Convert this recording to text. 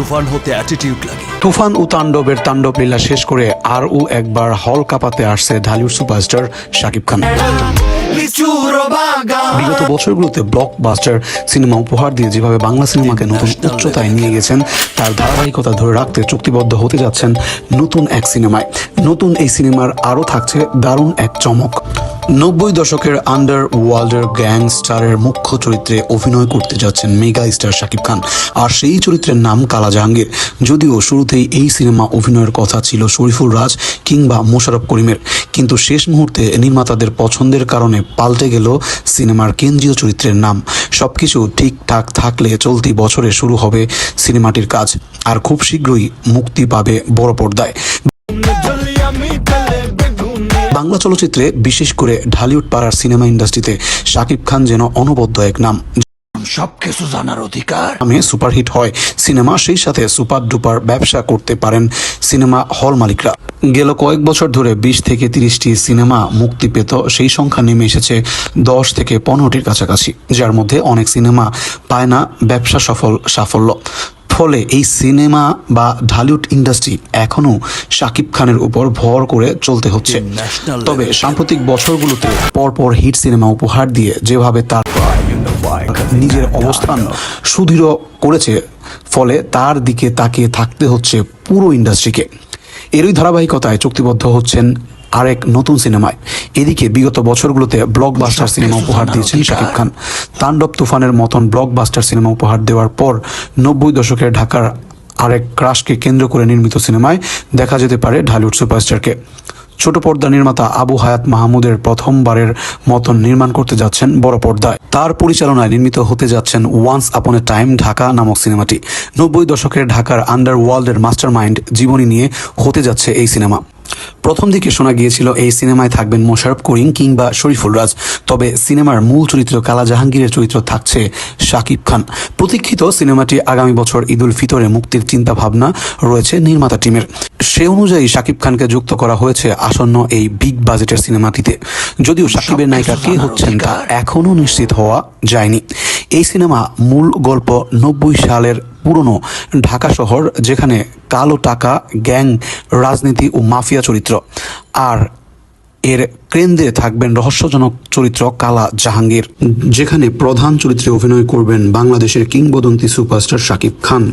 তুফান হতে অ্যাটিটিউড লাগে। তুফান ও তাণ্ডবের তাণ্ডব লীলা শেষ করে আর ও একবার হল কাঁপাতে আসছে ঢালিউড সুপারস্টার শাকিব খান। বিগত বছরগুলোতে ব্লকবাস্টার সিনেমা উপহার দিয়ে যেভাবে বাংলা সিনেমাকে নতুন উচ্চতায় নিয়ে গেছেন তার ধারাবাহিকতা ধরে রাখতে চুক্তিবদ্ধ হতে যাচ্ছেন নতুন এক সিনেমায়। নতুন এই সিনেমার আরও থাকছে দারুণ এক চমক। নব্বই দশকের আন্ডার ওয়ার্ল্ডের গ্যাংস্টারের মুখ্য চরিত্রে অভিনয় করতে যাচ্ছেন মেগা স্টার শাকিব খান। আর সেই চরিত্রের নাম কালা জাহাঙ্গীর যদিও শুরুতেই এই সিনেমা অভিনয়ের কথা ছিল শরীফুল রাজ কিংবা মোশারফ করিমের। কিন্তু শেষ মুহূর্তে নির্মাতাদের পছন্দের কারণে পাল্টে গেল সিনেমার কেন্দ্রীয় চরিত্রের নাম। সবকিছু ঠিকঠাক থাকলে চলতি বছরে শুরু হবে সিনেমাটির কাজ। আর খুব শীঘ্রই মুক্তি পাবে বড় পর্দায়। বাংলা চলচ্চিত্রে বিশেষ করে ঢালিউড পাড়ার সিনেমা ইন্ডাস্ট্রিতে শাকিব খান যেন অনবদ্য এক নাম। সবকিছু জানার অধিকার। নামে সুপারহিট হয়। সিনেমা সেই সাথে সুপার ডুপার ব্যবসা করতে পারেন সিনেমা হল মালিকরা। গেল কয়েক বছর ধরে বিশ থেকে তিরিশটি সিনেমা মুক্তি পেত সেই সংখ্যা নেমে এসেছে দশ থেকে পনেরোটির কাছাকাছি যার মধ্যে অনেক সিনেমা পায় না ব্যবসা সফল সাফল্য। ফলে এই সিনেমা বা ঢালিউড ইন্ডাস্ট্রি এখনও শাকিব খানের উপর ভর করে চলতে হচ্ছে। তবে সাম্প্রতিক বছরগুলোতে পরপর হিট সিনেমা উপহার দিয়ে যেভাবে তার নিজের অবস্থান সুদৃঢ় করেছে ফলে তার দিকে তাকিয়ে থাকতে হচ্ছে পুরো ইন্ডাস্ট্রিকে। এরই ধারাবাহিকতায় চুক্তিবদ্ধ হচ্ছেন আরেক নতুন সিনেমায়। এদিকে বিগত বছরগুলোতে ব্লকবাস্টার সিনেমা উপহার দিয়েছেন শাকিব খান। তাণ্ডব তুফানের মতন ব্লকবাস্টার সিনেমা উপহার দেওয়ার পর নব্বই দশকের ঢাকার আরেক ক্রাশকে কেন্দ্র করে নির্মিত সিনেমায় দেখা যেতে পারে ঢালিউড সুপারস্টারকে। ছোট পর্দা নির্মাতা আবু হায়াত মাহমুদের প্রথমবারের মতন নির্মাণ করতে যাচ্ছেন বড় পর্দায়। তার পরিচালনায় নির্মিত হতে যাচ্ছেন ওয়ান্স আপন এ টাইম ঢাকা নামক সিনেমাটি। নব্বই দশকের ঢাকার আন্ডার ওয়ার্ল্ডের মাস্টার মাইন্ড জীবনী নিয়ে হতে যাচ্ছে এই সিনেমা। প্রথম দিকে শোনা গিয়েছিল, এই সিনেমায় থাকবেন মোশাররফ করিম কিংবা শরীফুল রাজ, তবে সিনেমার মূল চরিত্র কালা জাহাঙ্গীরের চরিত্র থাকছে শাকিব খান। প্রতীক্ষিত সিনেমাটি আগামী বছর ঈদুল ফিতরে মুক্তির চিন্তা ভাবনা রয়েছে নির্মাতা টিমের। সে অনুযায়ী শাকিব খানকে যুক্ত করা হয়েছে আসন্ন এই বিগ বাজেটের সিনেমাটিতে। যদিও শাকিবের নায়িকা কে হচ্ছেন তা এখনও নিশ্চিত হওয়া যায়নি। এই সিনেমা মূল গল্প নব্বই সালের পুরনো ঢাকা শহর, যেখানে কালো টাকা, গ্যাং, রাজনীতি ও মাফিয়া চরিত্র। আর এর কেন্দ্রে থাকবেন রহস্যজনক চরিত্র কালা জাহাঙ্গীর, যেখানে প্রধান চরিত্রে অভিনয় করবেন বাংলাদেশের কিংবদন্তি সুপারস্টার শাকিব খান।